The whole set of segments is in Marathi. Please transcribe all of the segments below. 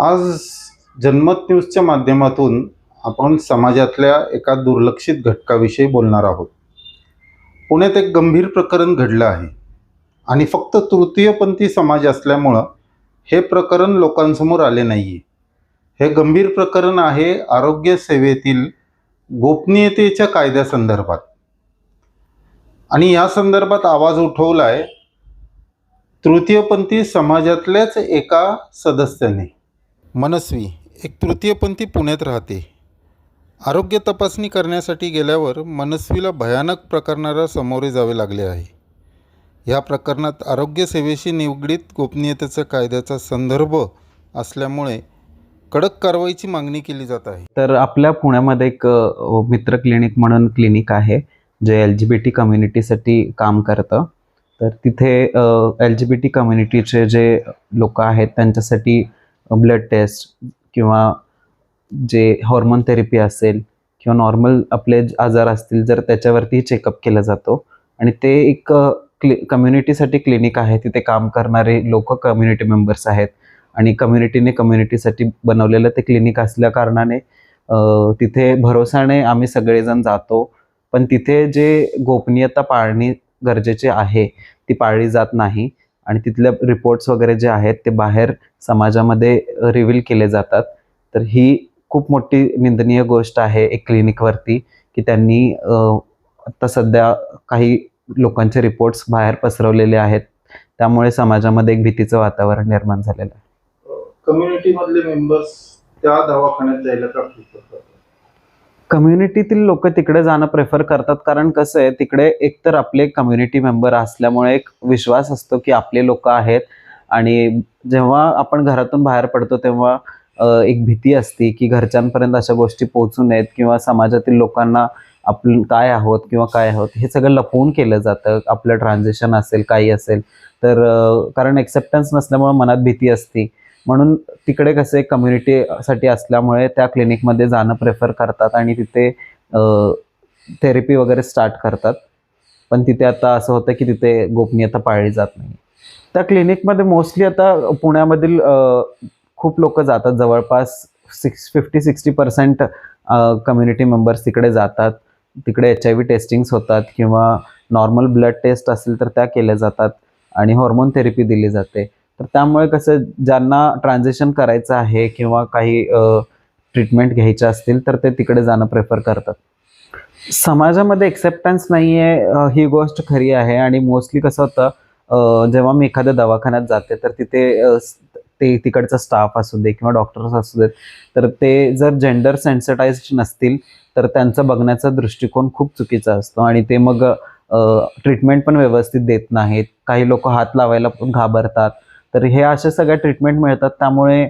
आज जनमत न्यूजच्या माध्यमातून आपण समाजातल्या एका दुर्लक्षित घटकाविषयी बोलणार आहोत. पुण्यात एक गंभीर प्रकरण घडलं आहे आणि फक्त तृतीयपंथी समाज असल्यामुळं हे प्रकरण लोकांसमोर आले नाही आहे हे गंभीर प्रकरण आहे आरोग्य सेवेतील गोपनीयतेच्या कायद्यासंदर्भात आणि या संदर्भात आवाज उठवला आहे तृतीयपंथी समाजातल्याच एका सदस्याने. मनस्वी एक तृतीयपंथी पुण्यात राहते. आरोग्य तपासणी करण्यासाठी गेल्यावर मनस्वीला भयानक प्रकरणाला सामोरे जावे लागले आहे. या प्रकरणात आरोग्य सेवेशी निगडीत गोपनीयतेचा कायद्याचा संदर्भ असल्यामुळे कडक कारवाईची मागणी केली जात आहे. तर आपल्या पुण्यामध्ये एक मित्र क्लिनिक म्हणून क्लिनिक आहे J L G B T कम्युनिटीसाठी काम करतं. तर तिथे एल जी बी टी कम्युनिटीचे जे लोक आहेत त्यांच्यासाठी ब्लड टेस्ट किंवा जे हॉर्मोन थेरपी असेल किंवा नॉर्मल आपले आजार असतील जर त्याच्यावरती चेकअप केला जातो. आणि ते एक क्लि कम्युनिटीसाठी क्लिनिक आहे तिथे काम करणारे लोक कम्युनिटी मेंबर्स आहेत. आणि कम्युनिटीने कम्युनिटीसाठी बनवलेलं ते क्लिनिक असल्या कारणाने तिथे भरोसाने आम्ही सगळेजण जातो. पण तिथे जे गोपनीयता पाळणे गरजेचे आहे ती पाळली जात नाही. आणि तिथले रिपोर्ट्स वगैरे जे आहेत ते बाहेर समाजामध्ये रिव्हील केले जातात. तर ही खूप मोठी निंदनीय गोष्ट आहे एक क्लिनिकवरती की त्यांनी आता सध्या काही लोकांचे रिपोर्ट्स बाहेर पसरवलेले आहेत. त्यामुळे समाजामध्ये एक भीतीचं वातावरण निर्माण झालेलं आहे. कम्युनिटीमधले मेंबर्स त्या दवाखान्यात जायला प्राप्त करतात? कम्युनिटीतील लोक तिकडे जाणं प्रेफर करतात. कारण कसं आहे तिकडे एकतर आपले कम्युनिटी मेंबर असल्यामुळे एक विश्वास असतो की आपले लोक आहेत. आणि जेव्हा आपण घरातून बाहेर पडतो तेव्हा एक भीती असते की घरच्यांपर्यंत अशा गोष्टी पोहोचू नयेत किंवा समाजातील लोकांना आपण काय आहोत किंवा काय आहोत हे सगळं लपवून केलं जातं. आपलं ट्रान्झॅक्शन असेल काही असेल. तर कारण एक्सेप्टन्स नसल्यामुळे मनात भीती असते. म्हणून तिकडे कसे कम्युनिटीसाठी असल्यामुळे त्या क्लिनिकमध्ये जाणं प्रेफर करतात आणि तिथे थेरपी वगैरे स्टार्ट करतात. पण तिथे आता असं होतं की तिथे गोपनीयता पाळली जात नाही. त्या क्लिनिकमध्ये मोस्टली आता पुण्यामधील खूप लोक जातात. जवळपास six fifty sixty percent community members तिकडे जातात. तिकडे एच आय व्ही टेस्टिंग्स होतात किंवा नॉर्मल ब्लड टेस्ट असेल तर त्या केल्या जातात आणि हॉर्मोन थेरपी दिली जाते. तर त्यामुळे कसं ज्यांना ट्रान्झॅक्शन करायचं आहे किंवा काही ट्रीटमेंट घ्यायच्या असतील तर ते तिकडे जाणं प्रेफर करतात. समाजामध्ये एक्सेप्टन्स नाही आहे ही गोष्ट खरी आहे. आणि मोस्टली कसं होतं जेव्हा मी एखाद्या दवाखान्यात जाते तर तिथे ते तिकडचा स्टाफ असू दे किंवा डॉक्टर्स असू देत तर ते जर जेंडर सेन्सिटाईज नसतील तर त्यांचा बघण्याचा दृष्टिकोन खूप चुकीचा असतो. आणि ते मग ट्रीटमेंट पण व्यवस्थित देत नाहीत. काही लोक हात लावायला पण घाबरतात. तर हे अशा सगळ्या ट्रीटमेंट मिळतात. त्यामुळे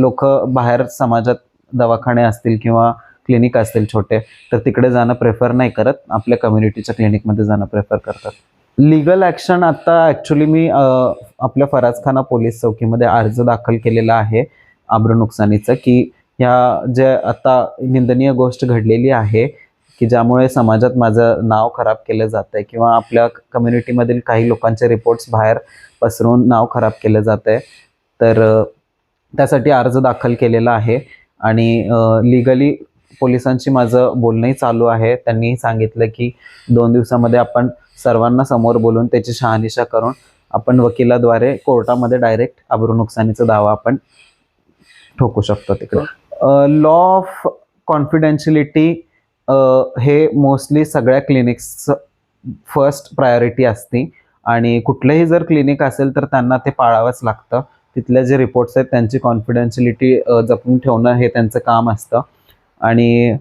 लोक बाहेर समाजात दवाखाने असतील किंवा क्लिनिक असतील छोटे तर तिकडे जाणं प्रेफर नाही करत. आपल्या कम्युनिटीच्या क्लिनिकमध्ये जाणं प्रेफर करतात. लिगल ॲक्शन आता ॲक्च्युली मी आपल्या फराजखाना पोलीस चौकीमध्ये अर्ज दाखल केलेला आहे आब्र नुकसानीचं की ह्या जे आता निंदनीय गोष्ट घडलेली आहे की ज्यामुळे समाजात माझं नाव खराब केलं जात आहे किंवा आपल्या कम्युनिटीमधील काही लोकांचे रिपोर्ट्स बाहेर पसरून नाव खराब केलं जात आहे तर त्यासाठी अर्ज दाखल केलेला आहे आणि लिगली पोलिसांशी माझं बोलणंही चालू आहे. त्यांनी सांगितलं की दोन दिवसामध्ये आपण सर्वांना समोर बोलून त्याची शहानिशा करून आपण वकिलाद्वारे कोर्टामध्ये डायरेक्ट आबरू नुकसानीचा दावा आपण ठोकू शकतो तिकडे. लॉ ऑफ कॉन्फिडेन्शियलिटी हे मोस्टली सगळ्या क्लिनिक्सचं फर्स्ट प्रायोरिटी असते. आणि कुठलंही जर क्लिनिक असेल तर त्यांना ते पाळावंच लागतं. तिथले जे रिपोर्ट्स आहेत त्यांची कॉन्फिडेन्शियलिटी जपून ठेवणं हे त्यांचं काम असतं. आणि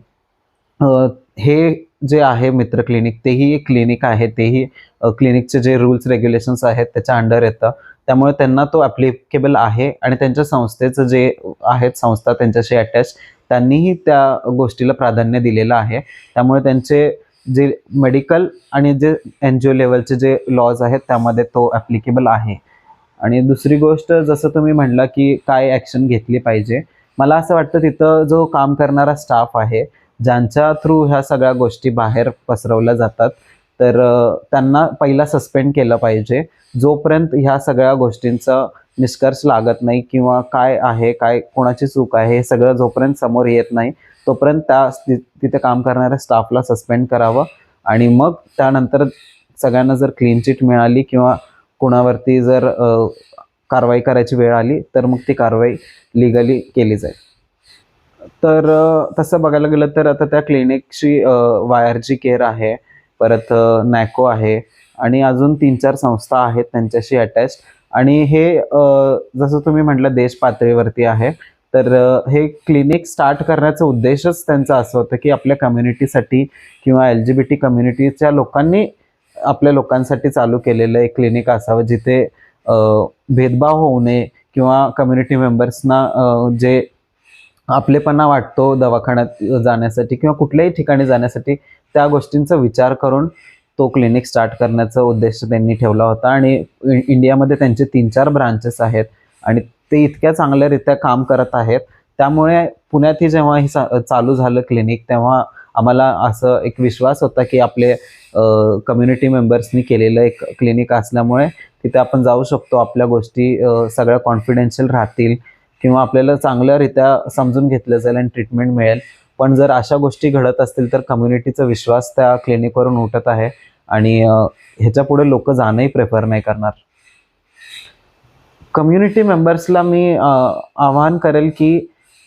हे जे आहे मित्र क्लिनिक तेही एक क्लिनिक आहे. तेही क्लिनिकचे जे रूल्स रेग्युलेशन्स आहेत त्याच्या अंडर येतं. त्यामुळे त्यांना तो ॲप्लिकेबल आहे आणि त्यांच्या संस्थेचं जे आहेत संस्था त्यांच्याशी अटॅच त्यांनीही त्या गोष्टीला प्राधान्य दिलेलं आहे. त्यामुळे त्यांचे जे मेडिकल आणि जे एन जी ओ लेवलचे जे लॉज आहेत त्यामध्ये तो ॲप्लिकेबल आहे. आणि दुसरी गोष्ट जसं तुम्ही म्हणला की काय ॲक्शन घेतली पाहिजे मला असं वाटतं तिथं जो काम करणारा स्टाफ आहे ज्यांच्या थ्रू ह्या सगळ्या गोष्टी बाहेर पसरवल्या जातात तर त्यांना पहिला सस्पेंड केलं पाहिजे. जोपर्यंत ह्या सगळ्या गोष्टींचा निष्कर्ष लागत नाही किंवा काय आहे काय कोणाची चूक आहे हे सगळं जोपर्यंत समोर येत नाही तोपर्यंत त्या ति- तिथे काम करणाऱ्या स्टाफला सस्पेंड करावं. आणि मग त्यानंतर सगळ्यांना जर क्लीन चिट मिळाली किंवा कोणावरती जर कारवाई करायची वेळ आली तर मग ती कारवाई लिगली केली जाईल. तर तसं बघायला गेलं तर आता त्या क्लिनिकची वायरची केअर आहे. परत नॅको आहे. आणि अजून तीन चार संस्था आहेत त्यांच्याशी अटॅच आणि हे जसं तुम्ही म्हटलं देश पातळीवरती आहे तर हे क्लिनिक स्टार्ट करण्याचा उद्देशच त्यांचा असं होतं की आपल्या कम्युनिटीसाठी किंवा एल जी बी टी कम्युनिटीच्या लोकांनी आपल्या लोकांसाठी चालू केलेलं एक क्लिनिक असावं जिथे भेदभाव होऊ नये किंवा कम्युनिटी मेंबर्सना जे आपलेपणा वाटतो दवाखान्यात जाण्यासाठी किंवा कुठल्याही ठिकाणी जाण्यासाठी त्या गोष्टींचा विचार करून तो क्लिनिक स्टार्ट करण्याचा उद्देश त्यांनी ठेवला होता. आणि इंडियामध्ये त्यांचे तीन चार ब्रांचेस आहेत. आणि ते इतक्या चांगल्यारीत्या काम करत आहेत. त्यामुळे पुण्यातही जेव्हा हे चालू झालं क्लिनिक तेव्हा आम्हाला असं एक विश्वास होता की आपले कम्युनिटी मेंबर्सनी केलेलं एक क्लिनिक असल्यामुळे तिथे आपण जाऊ शकतो. आपल्या गोष्टी सगळ्या कॉन्फिडेन्शियल राहतील. किंवा आपल्याला चांगल्यारीत्या समजून घेतलं जाईल आणि ट्रीटमेंट मिळेल. पण जर अशा गोष्टी घडत असतील तर कम्युनिटीचा विश्वास त्या क्लिनिकवरून उठत आहे. आणि ह्याच्या पुढे लोक जाणंही प्रेफर नाही करणार. कम्युनिटी मेंबर्सला मी आवाहन करेल की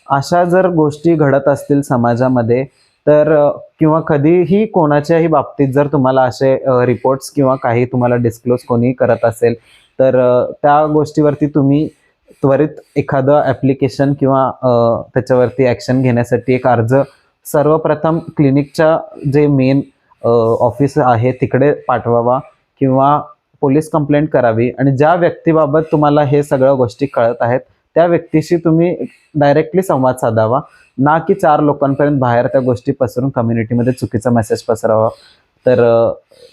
अशा जर गोष्टी घडत असतील समाजामध्ये तर किंवा कधीही कोणाच्याही बाबतीत जर तुम्हाला असे रिपोर्ट्स किंवा काही तुम्हाला डिस्क्लोज कोणी करत असेल तर त्या गोष्टीवरती तुम्ही त्वरित एखादं ॲप्लिकेशन किंवा त्याच्यावरती ॲक्शन घेण्यासाठी एक अर्ज. सर्वप्रथम क्लिनिकच्या जे मेन ऑफिस आहे तिकडे पाठवावा किंवा पोलीस कंप्लेंट करावी. आणि ज्या व्यक्तीबाबत तुम्हाला हे सगळ्या गोष्टी कळत आहेत त्या व्यक्तीशी तुम्ही डायरेक्टली संवाद साधावा. ना की चार लोकांपर्यंत बाहेर त्या गोष्टी पसरून कम्युनिटीमध्ये चुकीचा मेसेज पसरावा. तर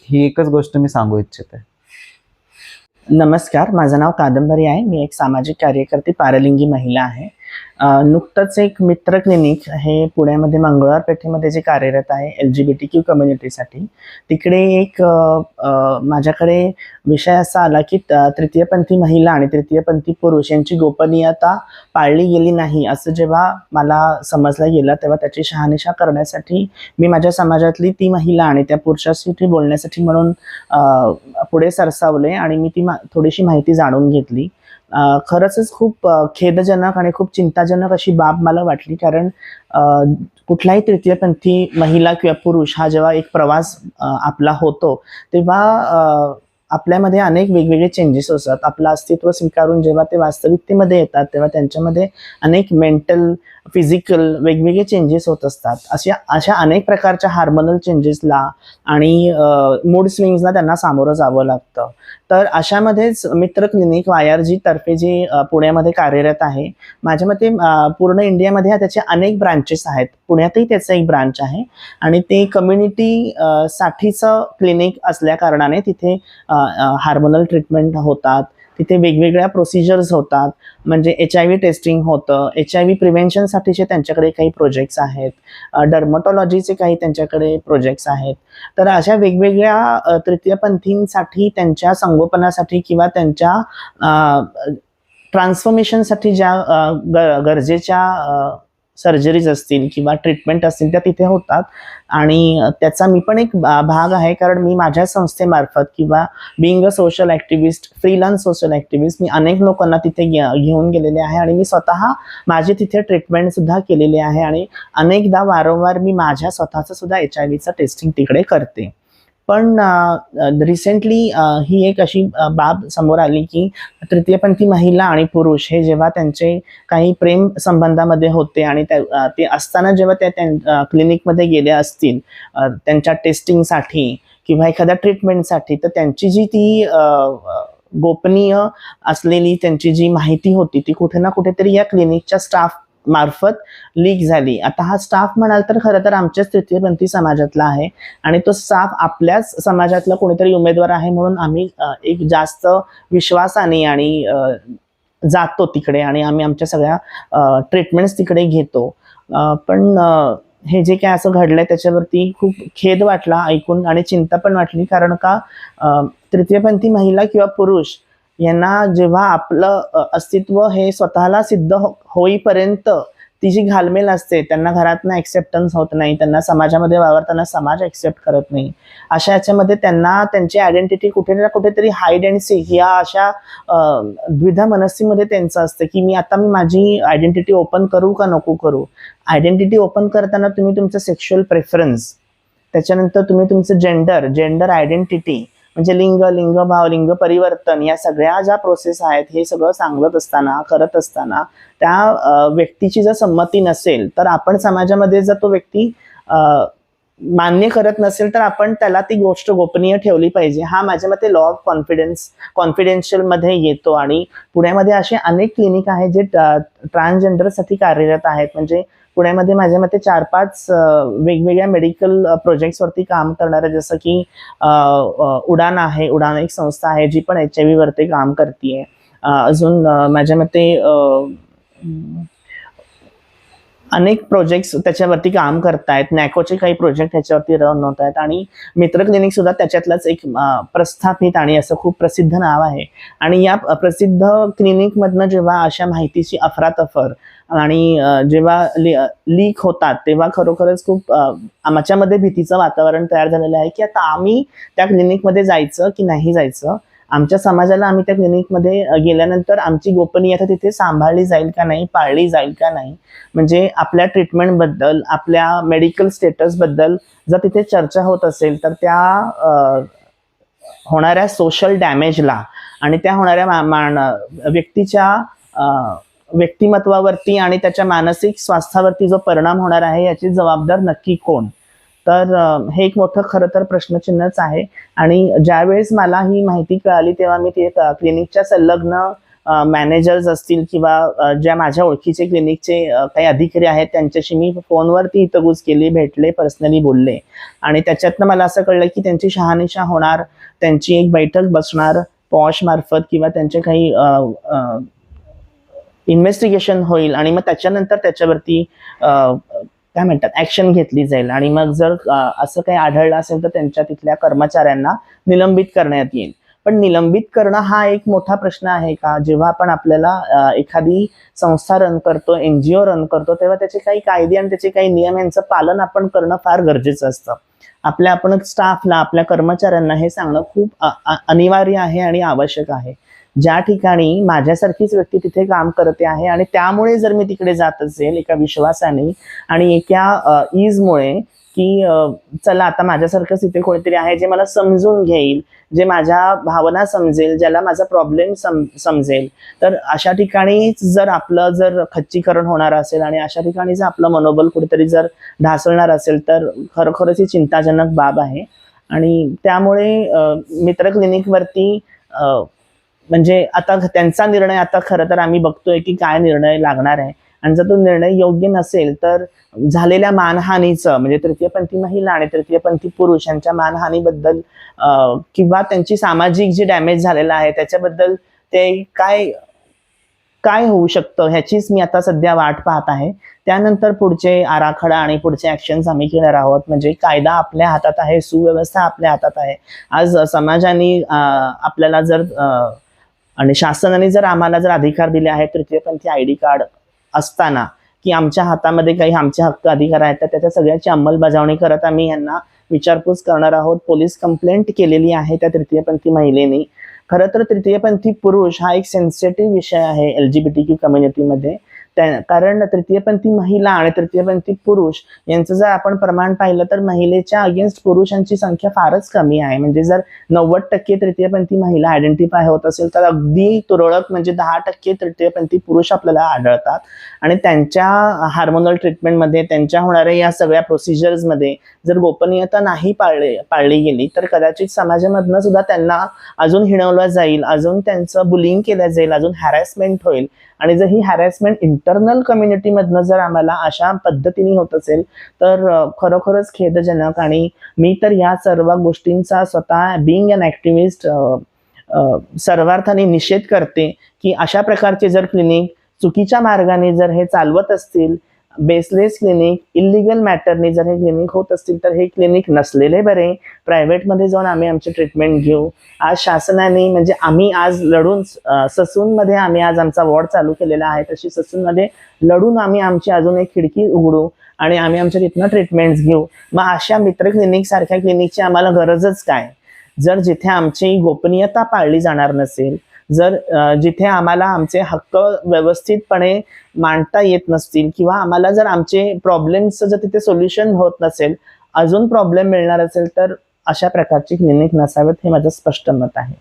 ही एकच गोष्ट मी सांगू इच्छिते. नमस्कार माझं नाव कादंबरी आहे. मी एक सामाजिक कार्यकर्ती पारलिंगी महिला आहे. नुकतंच एक मित्र क्लिनिक हे पुण्यामध्ये मंगळवार पेठेमध्ये जे कार्यरत आहे L G B T Q कम्युनिटीसाठी तिकडे एक माझ्याकडे विषय असा आला की तृतीयपंथी महिला आणि तृतीयपंथी पुरुष यांची गोपनीयता पाळली गेली नाही असं जेव्हा मला समजलं गेलं तेव्हा त्याची शहानिशा करण्यासाठी मी माझ्या समाजातली ती महिला आणि त्या पुरुषासाठी बोलण्यासाठी म्हणून पुढे सरसावले आणि मी ती मा थोडीशी माहिती जाणून घेतली. खरंच खरंचच खूप खेदजनक आणि खूप चिंताजनक अशी बाब मला वाटली. कारण कुठलाही तृतीयपंथी महिला किंवा पुरुष हा जेव्हा एक प्रवास आपला होतो तेव्हा आपल्यामध्ये अनेक वेगवेगळे चेंजेस असतात. आपलं अस्तित्व स्वीकारून जेव्हा ते वास्तविकतेमध्ये येतात तेव्हा त्यांच्यामध्ये अनेक मेंटल फिजिकल वेगवेगळे चेंजेस होत असतात. अशा अशा अनेक प्रकारच्या हार्मोनल चेंजेसला आणि मूड स्विंग्सला त्यांना सामोरं जावं लागतं. तर अशामध्येच मित्र क्लिनिक वाय तर्फे जी पुण्यामध्ये कार्यरत आहे माझ्या मते पूर्ण इंडियामध्ये त्याचे अनेक ब्रांचेस आहेत. पुण्यातही त्याचं एक ब्रांच आहे आणि ते कम्युनिटी साठीचं क्लिनिक असल्या कारणाने तिथे हार्मोनल ट्रीटमेंट होतात. तिथे वेगवेगळ्या प्रोसिजर्स होतात. म्हणजे एच आय व्ही टेस्टिंग होतं. एच आय व्ही प्रिव्हेन्शनसाठीचे त्यांच्याकडे काही प्रोजेक्ट्स आहेत. डर्मटॉलॉजीचे काही त्यांच्याकडे प्रोजेक्ट्स आहेत. तर अशा वेगवेगळ्या तृतीयपंथींसाठी त्यांच्या संगोपनासाठी किंवा त्यांच्या ट्रान्सफॉर्मेशनसाठी ज्या ग गरजेच्या सर्जरीज असतील किंवा ट्रीटमेंट असतील त्या तिथे होतात. आणि त्याचा मी पण एक भाग आहे कारण मी माझ्या संस्थेमार्फत किंवा being a social activist freelance social activist मी अनेक लोकांना तिथे घेऊन गेलेले आहे आणि मी स्वतः माझी तिथे ट्रीटमेंटसुद्धा केलेली आहे आणि अनेकदा वारंवार मी माझ्या स्वतःचं सुद्धा एच आय व्हीचं टेस्टिंग तिकडे करते. पण रिसेंटली ही एक अशी बाब समोर आली की तृतीयपंथी महिला आणि पुरुष हे जेव्हा त्यांचे काही प्रेम संबंधामध्ये होते आणि त्या ते असताना जेव्हा त्या त्यां क्लिनिकमध्ये गेल्या असतील त्यांच्या टेस्टिंगसाठी किंवा एखाद्या ट्रीटमेंटसाठी तर त्यांची जी ती गोपनीय असलेली त्यांची जी माहिती होती ती कुठे ना कुठेतरी या क्लिनिकच्या स्टाफ मार्फत लीक झाली. आता हा स्टाफ म्हणाल तर खरं तर आमच्याच तृतीयपंथी समाजातला आहे आणि तो स्टाफ आपल्याच समाजातला कोणीतरी उमेदवार आहे म्हणून आम्ही एक जास्त विश्वासाने आणि जातो तिकडे आणि आम्ही आमच्या सगळ्या ट्रीटमेंट्स तिकडे घेतो. पण हे जे काय असं घडलंय त्याच्यावरती खूप खेद वाटला ऐकून आणि चिंता पण वाटली. कारण का तृतीयपंथी महिला किंवा पुरुष यांना जेव्हा आपलं अस्तित्व हे स्वतःला सिद्ध हो- होईपर्यंत ती जी घालमेल असते त्यांना घरातनं ऍक्सेप्टन्स होत नाही त्यांना समाजामध्ये वावरताना समाज ऍक्सेप्ट करत नाही अशा याच्यामध्ये त्यांना त्यांची आयडेंटिटी कुठे ना कुठेतरी हाईड अँड सी या अशा द्विधा मनस्सीमध्ये त्यांचं असतं की मी आता मी माझी आयडेंटिटी ओपन करू का नको करू? आयडेंटिटी ओपन करताना तुम्ही तुमचं सेक्शुअल प्रेफरन्स त्याच्यानंतर तुम्ही तुमचं जेंडर जेंडर आयडेंटिटी म्हणजे लिंग लिंग भाव लिंग परिवर्तन या सगळ्या ज्या प्रोसेस आहेत हे सगळं सांगत असताना करत असताना त्या व्यक्तीची जर संमती नसेल तर आपण समाजामध्ये जर तो व्यक्ती मान्य करत नसेल तर आपण त्याला ती गोष्ट गोपनीय ठेवली पाहिजे. हा माझ्या मते लॉ ऑफ कॉन्फिडन्स कॉन्फिडेन्शियलमध्ये येतो. आणि पुण्यामध्ये असे अनेक क्लिनिक आहेत जे ट्रान्सजेंडरसाठी कार्यरत आहेत. म्हणजे पुण्यामध्ये माझ्या मते चार पाच वेगवेगळ्या मेडिकल प्रोजेक्ट्सवरती काम करणारं जसं की उडान आहे उडान एक संस्था आहे जी पण एच आय व्हीवरती काम करते अजून माझ्या मते अनेक प्रोजेक्ट्स त्याच्यावरती काम करतायत. नॅकोचे काही प्रोजेक्ट ह्याच्यावरती रन होत आहेत आणि मित्र क्लिनिक सुद्धा त्याच्यातलंच एक प्रस्थापित आणि असं खूप प्रसिद्ध नाव आहे. आणि या प्रसिद्ध क्लिनिकमधनं जेव्हा अशा माहितीची अफरातफर आणि जेव्हा जेव्हा लीक होतात तेव्हा खरोखरच खूप आमच्यामध्ये भीतीचं वातावरण तयार झालेलं आहे की आता आम्ही त्या क्लिनिकमध्ये जायचं की नाही जायचं? आमच्या समाजाला आम्ही त्या क्लिनिकमध्ये गेल्यानंतर आमची गोपनीयता तिथे सांभाळली जाईल का नाही पाळली जाईल का नाही? म्हणजे आपल्या ट्रीटमेंटबद्दल आपल्या मेडिकल स्टेटसबद्दल जर तिथे चर्चा होत असेल तर त्या होणाऱ्या सोशल डॅमेजला आणि त्या होणाऱ्या मा- मान व्यक्तीच्या व्यक्तिमत्वावरती आणि त्याच्या मानसिक स्वास्थ्यावरती जो परिणाम होणार आहे याची जबाबदार नक्की कोण? तर हे एक मोठं खरं तर प्रश्नचिन्हच आहे. आणि ज्यावेळेस मला ही माहिती कळाली तेव्हा मी ते क्लिनिकच्या संलग्न मॅनेजर्स असतील किंवा ज्या माझ्या ओळखीचे क्लिनिकचे काही अधिकारी आहेत त्यांच्याशी मी फोनवरती हितगुज केली भेटले पर्सनली बोलले. आणि त्याच्यातनं मला असं कळलं की त्यांची शहानिशा होणार त्यांची एक बैठक बसणार पॉश मार्फत किंवा त्यांचे काही इन्व्हेस्टिगेशन होईल आणि मग त्याच्यानंतर त्याच्यावरती काय म्हणतात ऍक्शन घेतली जाईल. आणि मग जर असं काही आढळलं असेल तर त्यांच्या तिथल्या कर्मचाऱ्यांना निलंबित करण्यात येईल. पण निलंबित करणं हा एक मोठा प्रश्न आहे का? जेव्हा आपण आपल्याला एखादी संस्था रन करतो एनजीओ रन करतो तेव्हा त्याचे काही कायदे आणि त्याचे काही नियम यांचं पालन आपण करणं फार गरजेचं असतं. आपल्या आपण स्टाफला आपल्या कर्मचाऱ्यांना हे सांगणं खूप अनिवार्य आहे आणि आवश्यक आहे. ज्या ठिकाणी माझ्यासारखीच व्यक्ती तिथे काम करते आहे आणि त्यामुळे जर मी तिकडे जात असेल एका विश्वासाने आणि एका ईजमुळे की चला आता माझ्यासारखंच इथे कोणीतरी आहे जे मला समजून घेईल जे माझ्या भावना समजेल ज्याला माझा प्रॉब्लेम सम समजेल तर अशा ठिकाणी जर आपलं जर खच्चीकरण होणार असेल आणि अशा ठिकाणी जर आपलं मनोबल कुठेतरी जर ढासळणार असेल तर खरोखरच ही चिंताजनक बाब आहे. आणि त्यामुळे मित्र क्लिनिकवरती म्हणजे आता त्यांचा निर्णय आता खरं तर आम्ही बघतोय की काय निर्णय लागणार आहे. आणि जर तो निर्णय योग्य नसेल तर झालेल्या मानहानीचं म्हणजे तृतीयपंथी महिला आणि तृतीयपंथी पुरुष यांच्या मानहानीबद्दल किंवा त्यांची सामाजिक जे डॅमेज झालेलं आहे त्याच्याबद्दल ते काय काय होऊ शकतं ह्याचीच मी आता सध्या वाट पाहत आहे. त्यानंतर पुढचे आराखडा आणि पुढचे ऍक्शन्स आम्ही घेणार आहोत. म्हणजे कायदा आपल्या हातात आहे सुव्यवस्था आपल्या हातात आहे. आज समाजाने आपल्याला जर आणि शासनाने जर आम्हाला जर अधिकार दिले आहेत तृतीयपंथी आय डी कार्ड असताना की आमच्या हातामध्ये काही आमचे हक्क अधिकार आहेत तर त्याच्या सगळ्याची अंमलबजावणी करत आम्ही यांना विचारपूस करणार आहोत. पोलीस कंप्लेंट केलेली आहे त्या तृतीयपंथी महिलेने. खरं तर तृतीयपंथी पुरुष हा एक सेन्सिटिव्ह विषय आहे L G B T Q कम्युनिटीमध्ये त्या कारण तृतीयपंथी महिला आणि तृतीयपंथी पुरुष यांचं जर आपण प्रमाण पाहिलं तर महिलेच्या अगेन्स्ट पुरुषांची संख्या फारच कमी आहे. म्हणजे जर नव्वद टक्के तृतीयपंथी महिला आयडेंटिफाय होत असेल तर अगदी तुरळक म्हणजे दहा टक्के तृतीयपंथी पुरुष आपल्याला आढळतात. आणि त्यांच्या हार्मोनल ट्रीटमेंटमध्ये त्यांच्या होणाऱ्या या सगळ्या प्रोसिजर्समध्ये जर गोपनीयता नाही पाळले पाळली गेली तर कदाचित समाजामधनं सुद्धा त्यांना अजून हिणवलं जाईल अजून त्यांचं बुलिंग केलं जाईल अजून हॅरॅसमेंट होईल. आणि जर ही हॅरॅसमेंट इंटर इंटरनल कम्युनिटीमधनं जर आम्हाला अशा पद्धतीने होत असेल तर खरोखरच खेदजनक आणि मी तर ह्या सर्व गोष्टींचा स्वतः बिंग अन ॲक्टिव्हिस्ट सर्वार्थाने निषेध करते की अशा प्रकारचे जर क्लिनिक चुकीच्या मार्गाने जर हे चालवत असतील बेसलेस क्लिनिक इलिगल मॅटरनी जर हे क्लिनिक होत असतील तर हे क्लिनिक नसलेले बरे. प्रायव्हेटमध्ये जाऊन आम्ही आमची ट्रीटमेंट घेऊ. आज शासनाने म्हणजे आम्ही आज लढून ससूनमध्ये आम्ही आज आमचा वॉर्ड चालू केलेला आहे. तशी ससूनमध्ये लढून आम्ही आमची अजून एक खिडकी उघडू आणि आम्ही आमच्या तिथनं ट्रीटमेंट्स घेऊ. मग अशा मित्र क्लिनिक सारख्या क्लिनिकची आम्हाला गरजच काय? जर जिथे आमची गोपनीयता पाळली जाणार नसेल जर जिथे आम्हाला आमचे हक्क व्यवस्थितपणे मांडता येत नसतील किंवा आम्हाला जर आमचे प्रॉब्लेम्सचं जर तिथे सोल्युशन होत नसेल अजून प्रॉब्लेम मिळणार असेल तर अशा प्रकारची क्लिनिक नसावेत हे माझं स्पष्ट मत आहे.